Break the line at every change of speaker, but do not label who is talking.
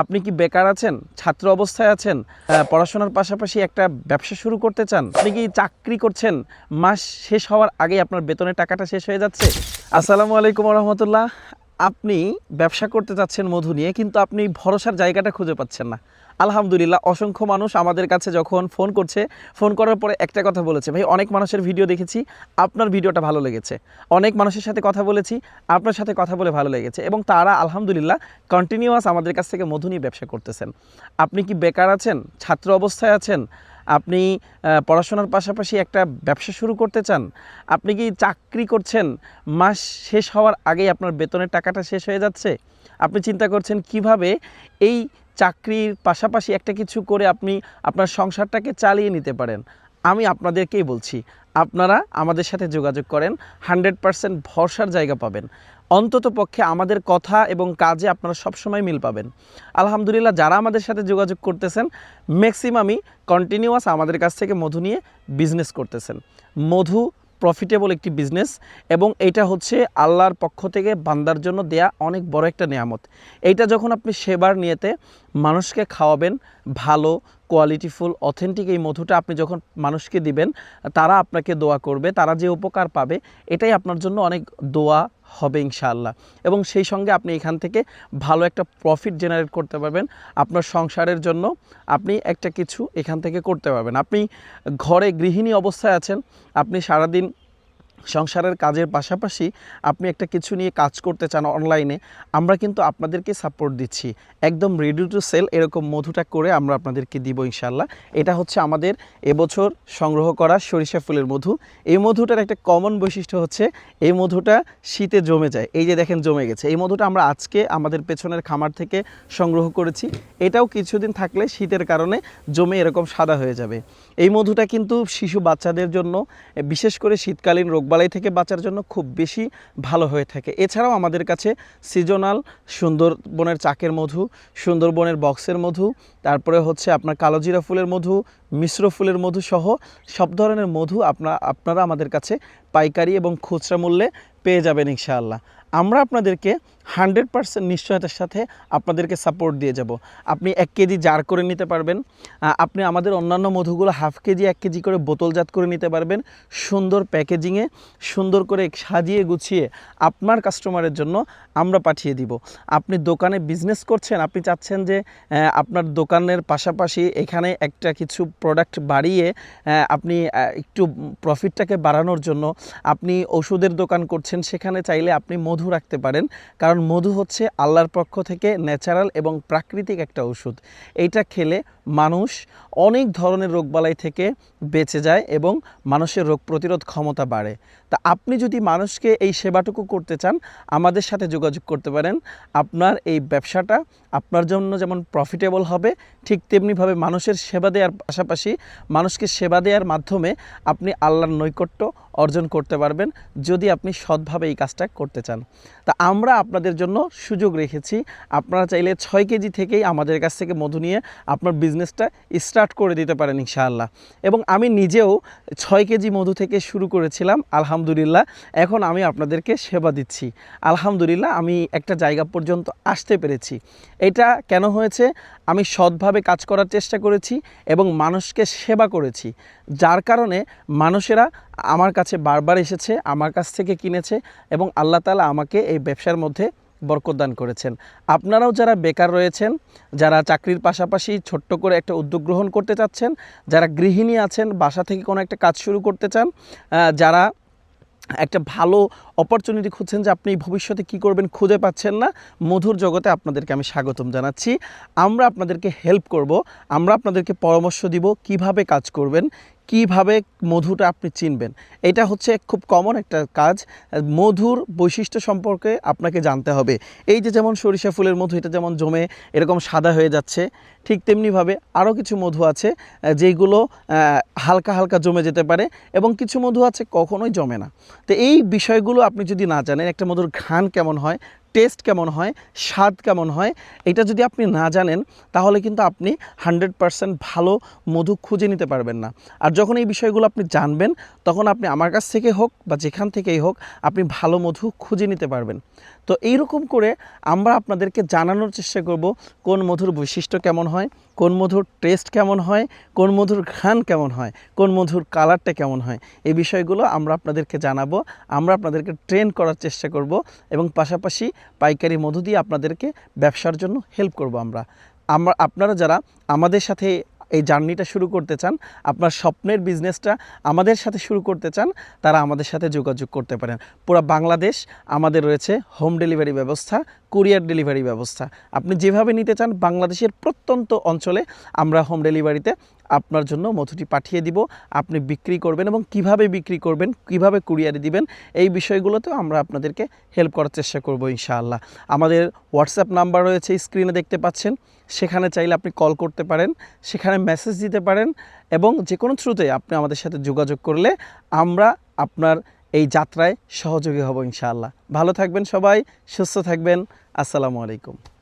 আপনি কি বেকার আছেন? ছাত্র অবস্থায় আছেন? পড়াশোনার পাশাপাশি একটা ব্যবসা শুরু করতে চান? আপনি কি চাকরি করছেন? মাস শেষ হওয়ার আগে আপনার বেতনের টাকাটা শেষ হয়ে যাচ্ছে? আসসালামু আলাইকুম রহমতুল্লাহ আপনি ব্যবসা করতে চাচ্ছেন মধু নিয়ে, কিন্তু আপনি ভরসার জায়গাটা খুঁজে পাচ্ছেন না। আলহামদুলিল্লাহ, অসংখ্য মানুষ আমাদের কাছে যখন ফোন করছে, ফোন করার পরে একটা কথা বলেছে, ভাই, অনেক মানুষের ভিডিও দেখেছি, আপনার ভিডিওটা ভালো লেগেছে। অনেক মানুষের সাথে কথা বলেছি, আপনার সাথে কথা বলে ভালো লেগেছে। এবং তারা আলহামদুলিল্লাহ কন্টিনিউয়াস আমাদের কাছ থেকে মধু নিয়ে ব্যবসা করতেছেন। আপনি কি বেকার আছেন? ছাত্র অবস্থায় আছেন? আপনি পড়াশোনার পাশাপাশি একটা ব্যবসা শুরু করতে চান? আপনি কি চাকরি করছেন? মাস শেষ হওয়ার আগেই আপনার বেতনের টাকাটা শেষ হয়ে যাচ্ছে? আপনি চিন্তা করছেন কীভাবে এই চাকরির পাশাপাশি একটা কিছু করে আপনি আপনার সংসারটাকে চালিয়ে নিতে পারেন। আমি আপনাদেরকেই বলছি, আপনারা আমাদের সাথে যোগাযোগ করেন, হান্ড্রেড পারসেন্ট ভরসার জায়গা পাবেন। অন্তত পক্ষে আমাদের কথা এবং কাজে আপনারা সবসময় মিল পাবেন। আলহামদুলিল্লাহ, যারা আমাদের সাথে যোগাযোগ করতেছেন ম্যাক্সিমামই কন্টিনিউয়াস আমাদের কাছ থেকে মধু নিয়ে বিজনেস করতেছেন। মধু প্রফিটেবল একটি বিজনেস এবং এটা হচ্ছে আল্লাহর পক্ষ থেকে বান্দার জন্য দেয়া অনেক বড় একটা নিয়ামত। এইটা যখন আপনি সেবার নিয়েতে মানুষকে খাওয়াবেন ভালো কোয়ালিটিফুল অথেন্টিক এই মধুটা আপনি যখন মানুষকে দিবেন, তারা আপনাকে দোয়া করবে, তারা যে উপকার পাবে, এটাই আপনার জন্য অনেক দোয়া হবে ইনশাআল্লাহ। এবং সেই সঙ্গে আপনি এখান থেকে ভালো একটা প্রফিট জেনারেট করতে পারবেন। আপনার সংসারের জন্য আপনি একটা কিছু এখান থেকে করতে পারবেন। আপনি ঘরে গৃহিণী অবস্থায় আছেন, আপনি সারাদিন সংসারের কাজের পাশাপাশি আপনি একটা কিছু নিয়ে কাজ করতে চান অনলাইনে, আমরা কিন্তু আপনাদেরকে সাপোর্ট দিচ্ছি। একদম রেডি টু সেল এরকম মধুটা করে আমরা আপনাদেরকে দিব ইনশাল্লাহ এটা হচ্ছে আমাদের এবছর সংগ্রহ করা সরিষা ফুলের মধু। এই মধুটার একটা কমন বৈশিষ্ট্য হচ্ছে এই মধুটা শীতে জমে যায়। এই যে দেখেন জমে গেছে। এই মধুটা আমরা আজকে আমাদের পেছনের খামার থেকে সংগ্রহ করেছি। এটাও কিছুদিন থাকলে শীতের কারণে জমে এরকম সাদা হয়ে যাবে। এই মধুটা কিন্তু শিশু বাচ্চাদের জন্য, বিশেষ করে শীতকালীন রোগবালাই থেকে বাঁচার জন্য খুব বেশি ভালো হয়ে থাকে। এছাড়াও আমাদের কাছে সিজনাল সুন্দরবনের চাকের মধু, সুন্দরবনের বক্সের মধু, তারপরে হচ্ছে আপনার কালোজিরা ফুলের মধু, মিশ্র ফুলের মধু সহ সব ধরনের মধু আপনা, আপনারা আমাদের কাছে পাইকারি এবং খুচরা মূল্যে পেয়ে যাবেন ইনশাআল্লাহ। আমরা আপনাদেরকে হান্ড্রেড পার্সেন্ট নিশ্চয়তার সাথে আপনাদেরকে সাপোর্ট দিয়ে যাব। আপনি এক কেজি জার করে নিতে পারবেন। আপনি আমাদের অন্যান্য মধুগুলো হাফ কেজি, এক কেজি করে বোতলজাত করে নিতে পারবেন। সুন্দর প্যাকেজিংয়ে সুন্দর করে সাজিয়ে গুছিয়ে আপনার কাস্টমারের জন্য আমরা পাঠিয়ে দিব। আপনি দোকানে বিজনেস করছেন, আপনি চাচ্ছেন যে আপনার দোকানের পাশাপাশি এখানে একটা কিছু প্রোডাক্ট বাড়িয়ে আপনি একটু প্রফিটটাকে বাড়ানোর জন্য আপনি ওষুধের দোকান করছেন সেখানে চাইলে আপনি মধু রাখতে পারেন। কারণ মধু হচ্ছে আল্লাহর পক্ষ থেকে ন্যাচারাল এবং প্রাকৃতিক একটা ওষুধ। এইটা খেলে মানুষ অনেক ধরনের রোগবালাই থেকে বেঁচে যায় এবং মানুষের রোগ প্রতিরোধ ক্ষমতা বাড়ে। তা আপনি যদি মানুষকে এই সেবাটুকু করতে চান, আমাদের সাথে যোগাযোগ করতে পারেন। আপনার এই ব্যবসাটা আপনার জন্য যেমন প্রফিটেবল হবে, ঠিক তেমনিভাবে মানুষের সেবা দেওয়ার পাশাপাশি মানুষকে সেবা দেওয়ার মাধ্যমে আপনি আল্লাহর নৈকট্য অর্জন করতে পারবেন যদি আপনি সৎভাবে এই কাজটা করতে চান। তা আমরা আপনাদের জন্য সুযোগ রেখেছি। আপনারা চাইলে ছয় কেজি থেকেই আমাদের কাছ থেকে মধু নিয়ে আপনার বিজনেসটা স্টার্ট করে দিতে পারেন ইনশাআল্লাহ। এবং আমি নিজেও ছয় কেজি মধু থেকে শুরু করেছিলাম, আলহামদুলিল্লাহ। এখন আমি আপনাদেরকে সেবা দিচ্ছি। আলহামদুলিল্লাহ, আমি একটা জায়গা পর্যন্ত আসতে পেরেছি। এটা কেন হয়েছে? আমি সৎভাবে কাজ করার চেষ্টা করেছি এবং মানুষকে সেবা করেছি। যার কারণে মানুষেরা আমার কাছে বারবার এসেছে, আমার কাছ থেকে কিনেছে এবং আল্লাহ তালা আমাকে এই ব্যবসার মধ্যে বরকত দান করেছেন। আপনারাও যারা বেকার রয়েছেন, যারা চাকরির পাশাপাশি ছোট্ট করে একটা উদ্যোগ গ্রহণ করতে চাচ্ছেন, যারা গৃহিণী আছেন, বাসা থেকে কোনো একটা কাজ শুরু করতে চান যারা একটা ভালো অপরচুনিটি খুঁজছেন যে আপনি ভবিষ্যতে কি করবেন খুঁজে পাচ্ছেন না, মধুর জগতে আপনাদেরকে আমি স্বাগতম জানাচ্ছি। আমরা আপনাদেরকে হেল্প করব, আমরা আপনাদেরকে পরামর্শ দিব কীভাবে কাজ করবেন কীভাবে মধুটা আপনি চিনবেন? এটা হচ্ছে খুব কমন একটা কাজ। মধুর বৈশিষ্ট্য সম্পর্কে আপনাকে জানতে হবে। এই যে যেমন সরিষা ফুলের মধু এটা যেমন জমে এরকম সাদা হয়ে যাচ্ছে ঠিক তেমনিভাবে আরও কিছু মধু আছে আহ, যেইগুলো হালকা হালকা জমে যেতে পারে এবং কিছু মধু আছে কখনোই জমে না। তো এই বিষয়গুলো আপনি যদি না জানেন একটা মধুর ঘ্রাণ কেমন হয় টেস্ট কেমন হয়, স্বাদ কেমন হয়, এটা যদি আপনি না জানেন, তাহলে কিন্তু আপনি হান্ড্রেড পারসেন্ট ভালো মধু খুঁজে নিতে পারবেন না। আর যখন এই বিষয়গুলো আপনি জানবেন, তখন আপনি আমার কাছ থেকে হোক বা যেখান থেকেই হোক, আপনি ভালো মধু খুঁজে নিতে পারবেন। তো এইরকম করে আমরা আপনাদেরকে জানানোর চেষ্টা করব কোন মধুর বৈশিষ্ট্য কেমন হয় কোন মধুর টেস্ট কেমন হয়, কোন মধুর ঘ্রাণ কেমন হয়, কোন মধুর কালারটা কেমন হয়, এই বিষয়গুলো আমরা আপনাদেরকে জানাব, আমরা আপনাদেরকে ট্রেন করার চেষ্টা করব এবং পাশাপাশি পাইকারি মধু দিয়ে আপনাদেরকে ব্যবসার জন্য হেল্প করব আমরা। আমরা, আপনারা যারা আমাদের সাথে এই জার্নিটা শুরু করতে চান, আপনার স্বপ্নের বিজনেসটা আমাদের সাথে শুরু করতে চান, তারা আমাদের সাথে যোগাযোগ করতে পারেন। পুরো বাংলাদেশ, আমাদের রয়েছে হোম ডেলিভারি ব্যবস্থা কুরিয়ার ডেলিভারি ব্যবস্থা। আপনি যেভাবে নিতে চান, বাংলাদেশের প্রত্যন্ত অঞ্চলে আমরা হোম ডেলিভারিতে আপনার জন্য মধুটি পাঠিয়ে দিব। আপনি বিক্রি করবেন এবং কীভাবে বিক্রি করবেন, কীভাবে কুরিয়ারে দিবেন, এই বিষয়গুলোতেও আমরা আপনাদেরকে হেল্প করার চেষ্টা করব ইনশাআল্লাহ। আমাদের হোয়াটসঅ্যাপ নাম্বার রয়েছে স্ক্রিনে দেখতে পাচ্ছেন। সেখানে চাইলে আপনি কল করতে পারেন, সেখানে মেসেজ দিতে পারেন এবং যে কোনো থ্রুতে আপনি আমাদের সাথে যোগাযোগ করলে আমরা আপনার এই যাত্রায় সহযোগী হব ইনশাআল্লাহ। ভালো থাকবেন সবাই, সুস্থ থাকবেন। আসসালামু আলাইকুম।